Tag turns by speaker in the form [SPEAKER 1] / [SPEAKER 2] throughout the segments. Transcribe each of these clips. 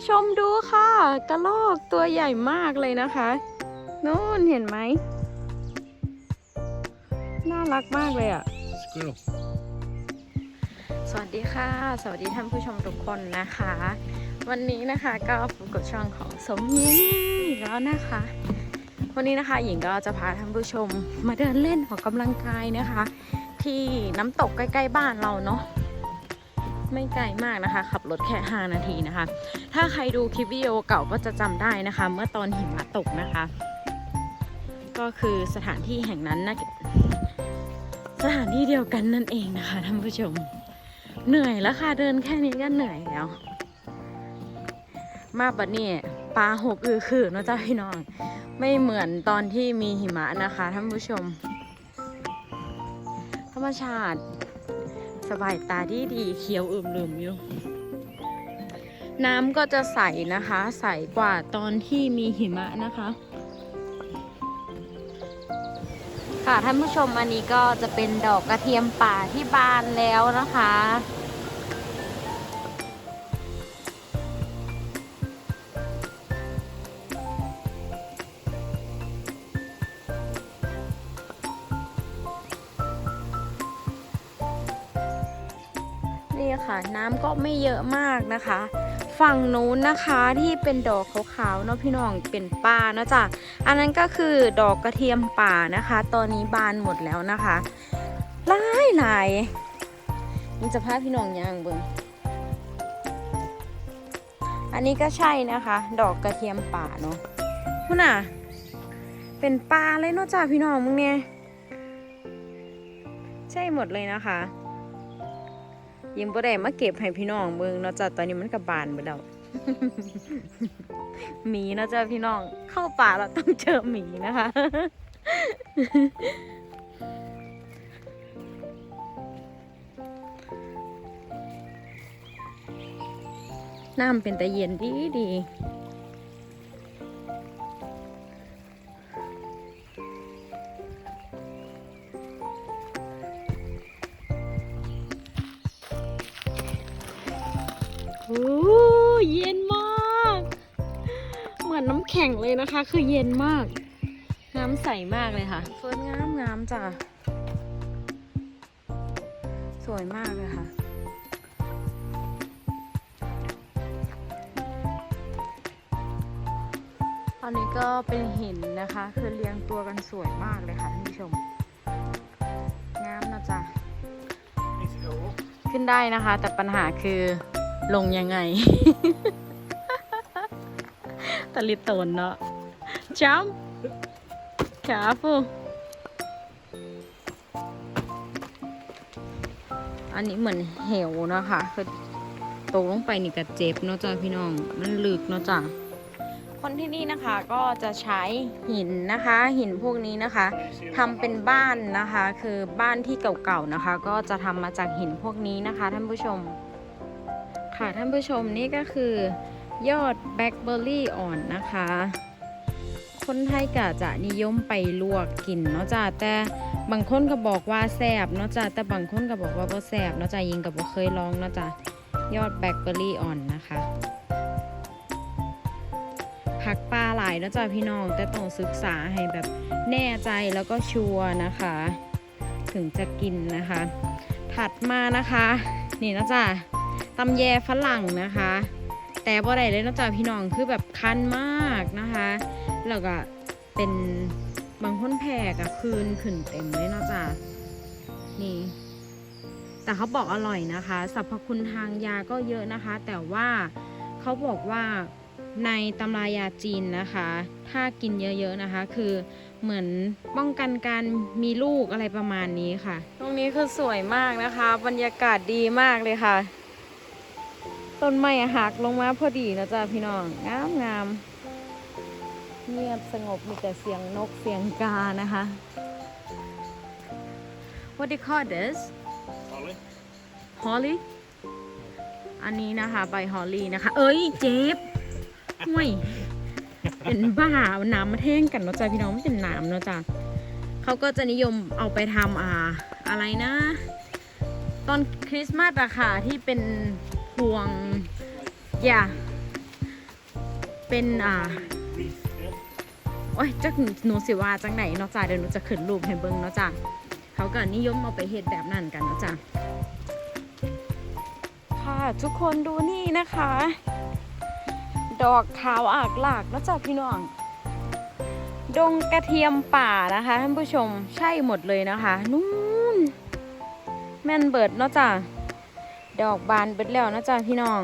[SPEAKER 1] ผู้ชมดูค่ะกระรอกตัวใหญ่มากเลยนะคะนู่นเห็นไหม น่ารักมากเลยอะ
[SPEAKER 2] Squirrel.
[SPEAKER 1] สวัสดีค่ะ สวัสดีท่านผู้ชมทุกคนนะคะ วันนี้นะคะก็พบกับช่องของสมยิงอีกแล้วนะคะ วันนี้นะคะหญิงก็จะพาท่านผู้ชมมาเดินเล่นออกกำลังกายนะคะ ที่น้ำตกใกล้ๆบ้านเราเนาะ ไม่ไกลมากนะคะ ขับรถแค่ 5 นาทีนะคะ ถ้าใครดูคลิปวิดีโอเก่าก็จะจำได้นะคะ เมื่อตอนหิมะตกนะคะ ก็คือสถานที่แห่งนั้นนะสถานที่เดียวกันนั่นเองนะคะท่านผู้ชม เหนื่อยแล้วค่ะเดินแค่นี้ก็เหนื่อยแล้ว มาบัดนี้ปลาหกอือคือนอะจ้าพี่น้อง ไม่เหมือนตอนที่มีหิมะนะคะท่านผู้ชม ธรรมชาติ สบายตาดีดีๆเขียวอึมลืมอยู่ น้ำก็จะใสนะคะ ใสกว่าตอนที่มีหิมะนะคะ ค่ะท่านผู้ชมอันนี้ก็จะเป็นดอกกระเทียมป่าที่บานแล้วนะคะ น้ำก็ไม่เยอะมากนะคะ ฝั่งนู้นนะคะที่เป็นดอกขาวๆเนาะพี่น้องเป็นป่าเนาะจ้ะอันนั้นก็คือดอกกระเทียมป่านะคะ ตอนนี้บานหมดแล้วนะคะหลายหลายมันจะพาพี่น้องย่างเบิ่งอันนี้ก็ใช่นะคะ ดอกกระเทียมป่าเนาะพุ่นน่ะ เป็นป่าเลยเนาะจ้ะพี่น้องมึงเนี่ย ใช่หมดเลยนะคะ ยิมบ่ได้มาเก็บให้พี่น้องเมืองเนาะจ้ะตอนนี้มันกับานไปแล้วหมีเนาะจ้ะพี่น้องเข้าป่าเราต้องเจอหมีนะคะน้ำเป็นแต่เย็นดีดี โอ้เย็นมาก เหมือนน้ำแข็งเลยนะคะ คือเย็นมาก น้ำใสมากเลยค่ะเฟิร์นงามงามจ้ะ สวยมากเลยค่ะอันนี้ก็เป็นหินนะคะ คือเรียงตัวกันสวยมากเลยค่ะท่านผู้ชม งามนะจ๊ะ
[SPEAKER 2] Need to go up.
[SPEAKER 1] ขึ้นได้นะคะ แต่ปัญหาคือ ลงยังไง ตะลิดโตนเนาะจ้ำขาฟูอันนี้เหมือนเหวนะคะคือตกลงไปนี่ก็เจ็บเนาะจ้ะพี่น้อง มันลึกเนาะจ้ะคนที่นี่นะคะก็จะใช้หินนะคะ หินพวกนี้นะคะทำเป็นบ้านนะคะ คือบ้านที่เก่าๆนะคะ ก็จะทำมาจากหินพวกนี้นะคะท่านผู้ชม ค่ะท่านผู้ชมนี่ก็คือยอดแบล็คเบอร์รี่อ่อนนะคะ คนไทยก็จะนิยมไปลวกกินเนาะจ้ะแต่บางคนก็บอกว่าแสบเนาะจ้ะแต่บางคนก็บอกว่าบ่แสบเนาะจ้ะยิงกับบ่เคยลองเนาะจ้ะยอดแบล็คเบอร์รี่อ่อนนะคะผักปลาหลายเนาะจ้ะพี่น้องแต่ต้องศึกษาให้แบบแน่ใจแล้วก็ชัวร์นะคะ ถึงจะกินนะคะ ถัดมานะคะ นี่นะจ๊ะ ตำแยฝรั่งนะคะ แต่บ่ได้เลยนาะจ๊ะพี่น้องคือแบบคันมากนะคะ แล้วก็เป็นบางคนแพกับคืนขึ้นเต็มเลยนาะจ๊ะนี่ แต่เขาบอกอร่อยนะคะสรรพคุณทางยาก็เยอะนะคะ แต่ว่าเขาบอกว่าในตำรายาจีนนะคะ ถ้ากินเยอะๆนะคะ คือเหมือนป้องกันการมีลูกอะไรประมาณนี้ค่ะ ตรงนี้คือสวยมากนะคะ บรรยากาศดีมากเลยค่ะ ต้นไม้หักลงมาพอดีนะจ๊ะพี่น้องงามงามเงียบสงบมีแต่เสียงนกเสียงกานะคะ What do you call this
[SPEAKER 2] Ollie.
[SPEAKER 1] Holly อันนี้นะคะใบฮอลลี่นะคะ เอ้ยเจ็บห่วยเป็นบ้าเอาน้ำมาแท่งกันเนาะจ๊ะพี่น้องไม่เป็นน้ำเนาะจ๊ะเขาก็จะนิยมเอาไปทำอ่าอะไรนะ ตอนคริสต์มาสอะค่ะที่เป็น พวงอย่าเป็นอ่าโอ้ยจักหนูสิว่าจังไหนเนาะจ้ะเดี๋ยวหนูจะขึ้นรูปให้เบิ่งเนาะจ้ะเขาก็นิยมเอาไปเฮ็ดแบบนั้นกันเนาะจ้ะค่ะทุกคนดูนี่นะคะ ดอกขาวอากหลากเนาะจ้ะพี่น้องดงกระเทียมป่านะคะท่านผู้ชมใช่หมดเลยนะคะ นู่นแม่นเบิดเนาะจ้ะ ดอกบานเบิดแล้วนะจ้ะพี่น้อง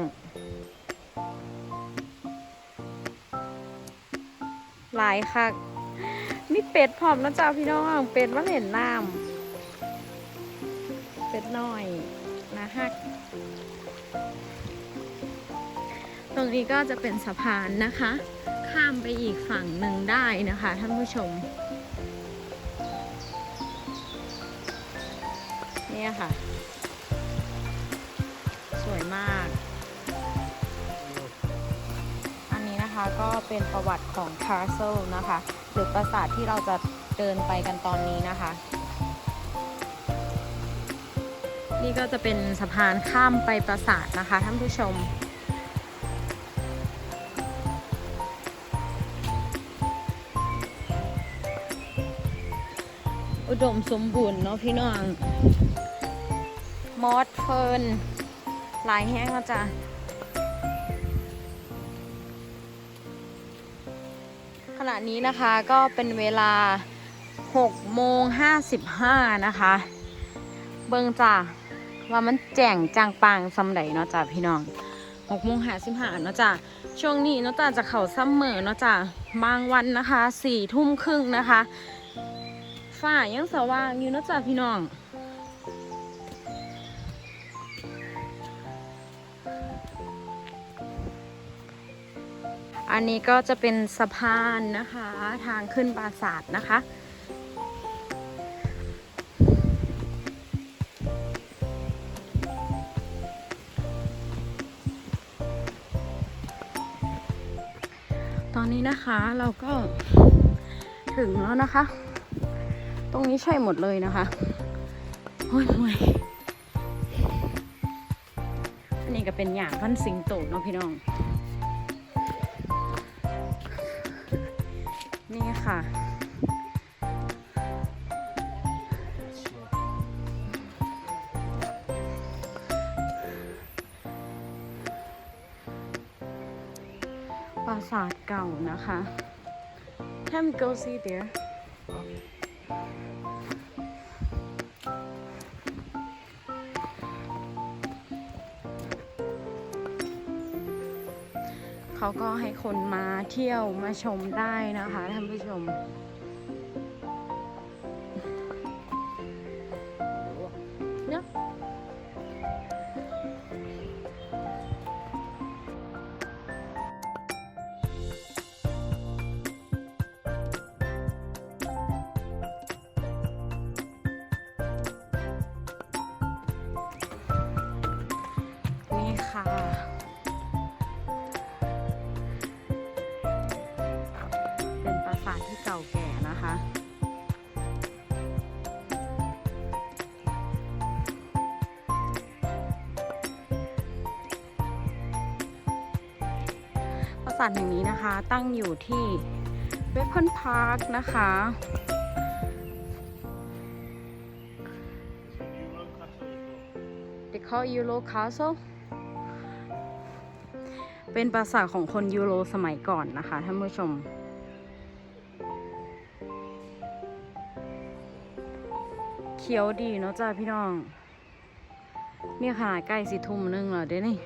[SPEAKER 1] หลายคักมีเป็ดพร้อมนะจ๊ะพี่น้อง เป็ดมาเห็นน้ำเป็ดน้อยนะฮัก ตรงนี้ก็จะเป็นสะพานนะคะ ข้ามไปอีกฝั่งหนึ่งได้นะคะท่านผู้ชมเนี่ยค่ะ มาก อันนี้นะคะก็เป็นประวัติของ Castle นะคะ หรือปราสาทที่เราจะเดินไปกันตอนนี้นะคะ นี่ก็จะเป็นสะพานข้ามไปปราสาทนะคะท่านผู้ชมอุดมสมบูรณ์เนาะพี่น้อง มอสเฟิร์น ลายแห้งแล้วจ้ะขณะนี้นะคะก็เป็นเวลา6โมง55 นะคะ เบิ่งจ้าว่ามันแจ่งจางปางซำใดเนาะจ้าพี่น้อง6โมง55เนาะจ้าช่วงนี้เนาะจ้าจะเข้าซัมเมอร์เนาะจ้าบางวันนะคะ4ทุ่มครึ่งนะคะฝ้ายังสว่างอยู่เนาะจ้าพี่น้อง อันนี้ก็จะเป็นสะพานนะคะ ทางขึ้นปราสาทนะคะ ตอนนี้นะคะเราก็ถึงแล้วนะคะ ตรงนี้ใช่หมดเลยนะคะโอ้ยเมื่อยอันนี้ก็เป็นอย่างพันสิงโตเนาะพี่น้อง ค่ะ ปราสาทเก่านะคะ Can we go see there? เขาก็ให้คนมาเที่ยวมาชมได้นะคะท่านผู้ชม สาทแห่งนี้นะคะ ตั้งอยู่ที่เวเพอนพาร์คนะคะ
[SPEAKER 2] You look at it.
[SPEAKER 1] They call Euro Castle เป็นปราสาทของคนยูโรสมัยก่อนนะคะท่านผู้ชม เขียวดีเนาะจ้าพี่น้องนี่ขนาดใกล้สิทุ่มนึงแล้วเด้นี่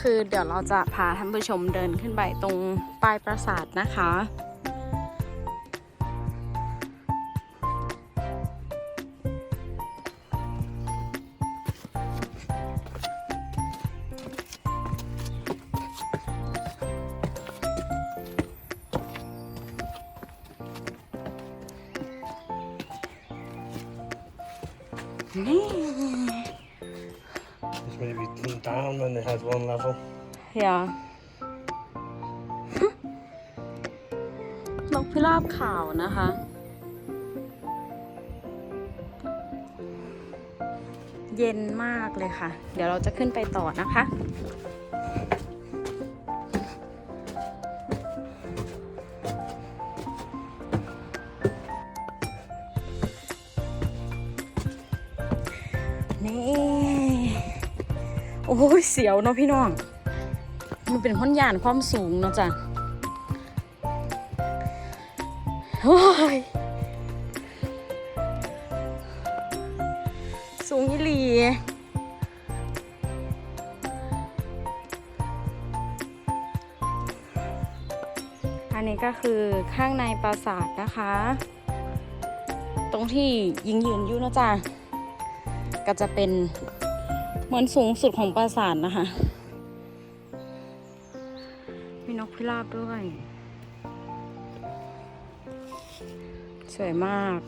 [SPEAKER 1] คือเดี๋ยวเราจะพาท่านผู้ชมเดินขึ้นไปตรงปลายปราสาทนะคะนี่
[SPEAKER 2] down and it has one level.
[SPEAKER 1] อย่านกพิราบขาวนะคะ เย็นมากเลยค่ะ เดี๋ยวเราจะขึ้นไปต่อนะคะ โอ้ยเสียวเนาะพี่น้อง มันเป็นพ้นยานความสูงเนาะจ้ะโอ้ยสูงอีหลีอันนี้ก็คือข้างในปราสาทนะคะ ตรงที่ยิงยืนอยู่เนาะจ้ะก็จะเป็น เหมือนสูงสุดของปราสาทนะคะ มีนกพิราบด้วย สวยมาก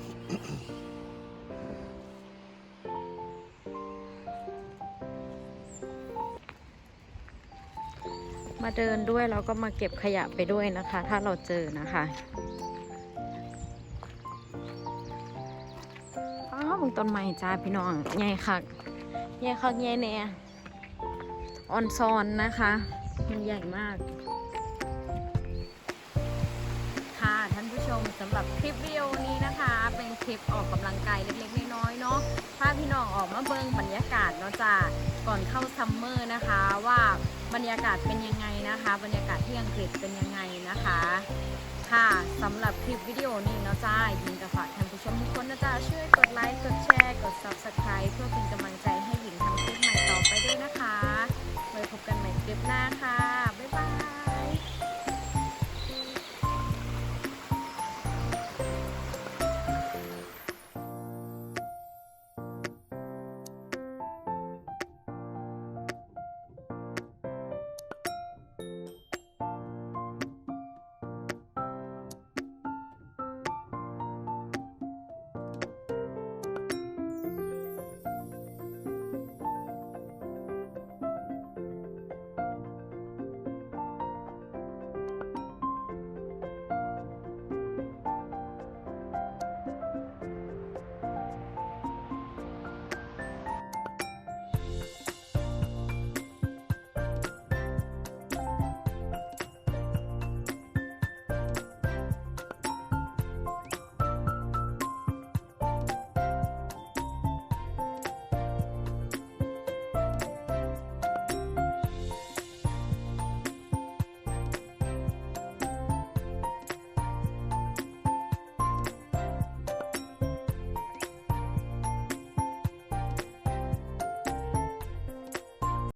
[SPEAKER 1] มาเดินด้วยแล้วก็มาเก็บขยะไปด้วยนะคะ ถ้าเราเจอนะคะอ้าวเบิ่งต้นไม้จ้าพี่น้องใหญ่คัก ใหญ่คักใหญ่แน่ออนซอนนะคะ มันใหญ่มาก ค่ะท่านผู้ชมสำหรับคลิปวิดีโอนี้นะคะ เป็นคลิปออกกำลังกายเล็กๆน้อยๆเนาะพาพี่น้องออกมาเบิ่งบรรยากาศเนาะจ้าก่อนเข้าซัมเมอร์นะคะว่าบรรยากาศเป็นยังไงนะคะ บรรยากาศที่อังกฤษเป็นยังไงนะคะค่ะสำหรับคลิปวิดีโอนี้เนาะจ้ายิงกับฝากท่านผู้ชมทุกคนนะจ้าช่วยกดไลค์กดแชร์กด subscribe เพื่อเป็นกำลังใจ